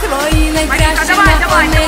твої найкращі напомини.